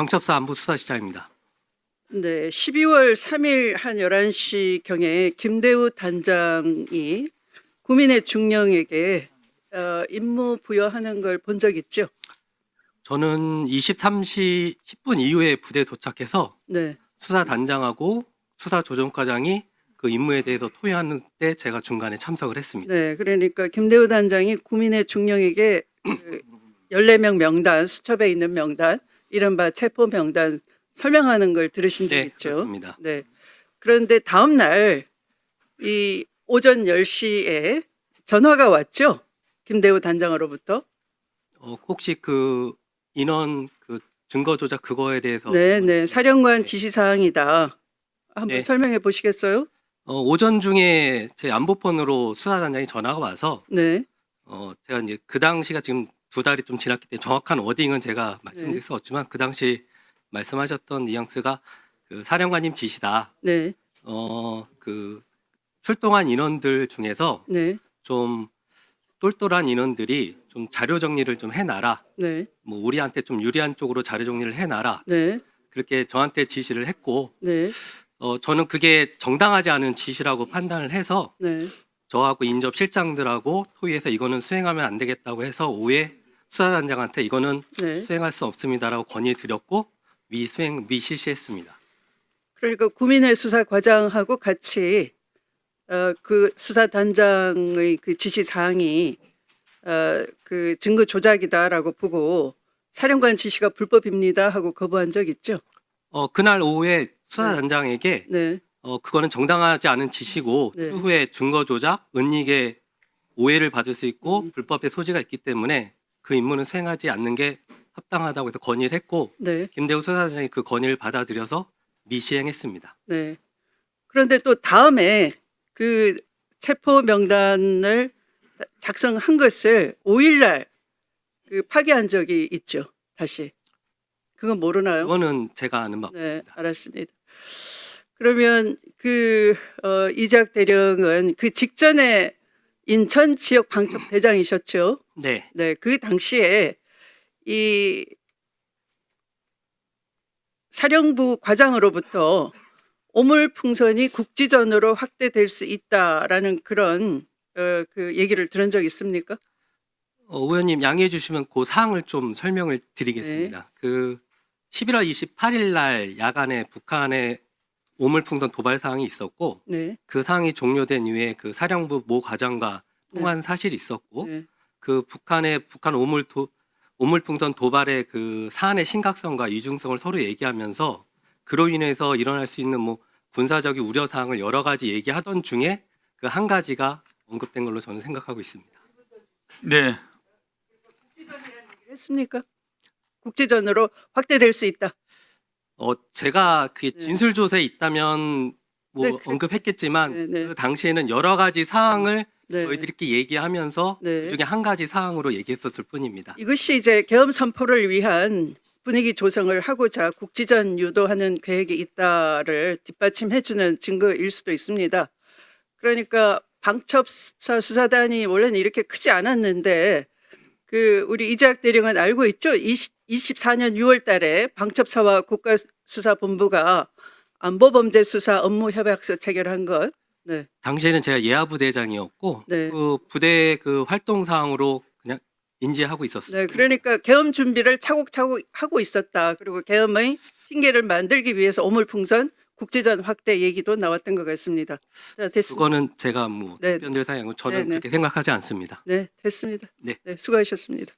방첩사 안보 수사시장입니다. 네, 12월 3일 한 11시 경에 김대우 단장이 구민의 중령에게 어, 임무 부여하는 걸 본 적 있죠? 저는 23시 10분 이후에 부대에 도착해서 네, 수사 단장하고 수사 조정과장이 그 임무에 대해서 토의하는 때 제가 중간에 참석을 했습니다. 네, 그러니까 김대우 단장이 구민의 중령에게 그 14명 명단, 수첩에 있는 명단, 이른바 체포 명단 설명하는 걸 들으신 적 네, 있죠? 그렇습니다. 네. 그런데 다음 날 이 오전 10시에 전화가 왔죠? 김대우 단장으로부터. 어, 혹시 그 인원 그 증거 조작 그거에 대해서 네, 네. 사령관 지시 사항이다. 한번 네. 설명해 보시겠어요? 어, 오전 중에 제 안보폰으로 수사단장이 전화가 와서 네. 어, 제가 이제 그 당시가 지금 두 달이 좀 지났기 때문에 정확한 워딩은 제가 말씀드릴 네. 수 없지만 그 당시 말씀하셨던 뉘앙스가 그 사령관님 지시다. 네. 어, 그 출동한 인원들 중에서 네. 좀 똘똘한 인원들이 좀 자료 정리를 좀 해놔라. 네. 뭐 우리한테 좀 유리한 쪽으로 자료 정리를 해놔라. 네. 그렇게 저한테 지시를 했고, 네. 어, 저는 그게 정당하지 않은 지시라고 판단을 해서 네. 저하고 인접 실장들하고 토의해서 이거는 수행하면 안 되겠다고 해서 오해 수사단장한테 이거는 네. 수행할 수 없습니다라고 건의 드렸고 미수행 미실시했습니다. 그러니까 구민회 수사 과장하고 같이 어, 그 수사 단장의 그 지시 사항이 어, 그 증거 조작이다라고 보고 사령관 지시가 불법입니다 하고 거부한 적 있죠? 어, 그날 오후에 수사단장에게 네. 어, 그거는 정당하지 않은 지시고 네. 추후에 증거 조작, 은닉에 오해를 받을 수 있고 음. 불법의 소지가 있기 때문에 그 임무는 수행하지 않는 게 합당하다고 해서 건의를 했고 네. 김대우 수사단장이 그 건의를 받아들여서 미시행했습니다. 네. 그런데 또 다음에 그 체포 명단을 작성한 것을 5일날 그 파기한 적이 있죠. 다시. 그건 모르나요? 그거는 제가 아는 바. 네, 알았습니다. 그러면 그 어, 이작 대령은 그 직전에 인천 지역 방첩 대장이셨죠. 네. 네, 그 당시에 이 사령부 과장으로부터 오물풍선이 국지전으로 확대될 수 있다라는 그런 어, 그 얘기를 들은 적 있습니까? 어, 의원님 양해해 주시면 그 사항을 좀 설명을 드리겠습니다. 네. 그 11월 28일 날 야간에 북한에 오물풍선 도발 사항이 있었고 네, 그 사항이 종료된 이후에 그 사령부 모 과장과 통한 사실이 있었고 네, 그 북한의 북한 오물 도, 오물풍선 도발의 그 사안의 심각성과 이중성을 서로 얘기하면서 그로 인해서 일어날 수 있는 뭐 군사적인 우려 사항을 여러 가지 얘기하던 중에 그 한 가지가 언급된 걸로 저는 생각하고 있습니다. 네, 했습니까? 국지전으로 확대될 수 있다. 어 제가 그게 네. 진술 조사에 있다면 뭐 네, 그- 언급했겠지만 네, 네. 그 당시에는 여러 가지 사항을 네. 저희들끼리 얘기하면서 네. 그중에 한 가지 사항으로 얘기했었을 뿐입니다. 이것이 이제 계엄 선포를 위한 분위기 조성을 하고자 국지전 유도하는 계획이 있다를 뒷받침해주는 증거일 수도 있습니다. 그러니까 방첩사 수사단이 원래는 이렇게 크지 않았는데 그 우리 이재학 대령은 알고 있죠? 20, 24년 6월 달에 방첩사와 국가수사본부가 안보범죄 수사 업무 협약서 체결한 것. 네, 당시에는 제가 예하부대장이었고 네. 그 부대 그 활동 사항으로 그냥 인지하고 있었습니다. 네, 그러니까 계엄 준비를 차곡차곡 하고 있었다. 그리고 계엄의 핑계를 만들기 위해서 오물풍선 국제전 확대 얘기도 나왔던 것 같습니다. 자, 됐습니다. 그거는 제가 뭐 네. 답변드릴 사항이고 저는 네, 네. 그렇게 생각하지 않습니다. 네, 됐습니다. 네. 수고하셨습니다.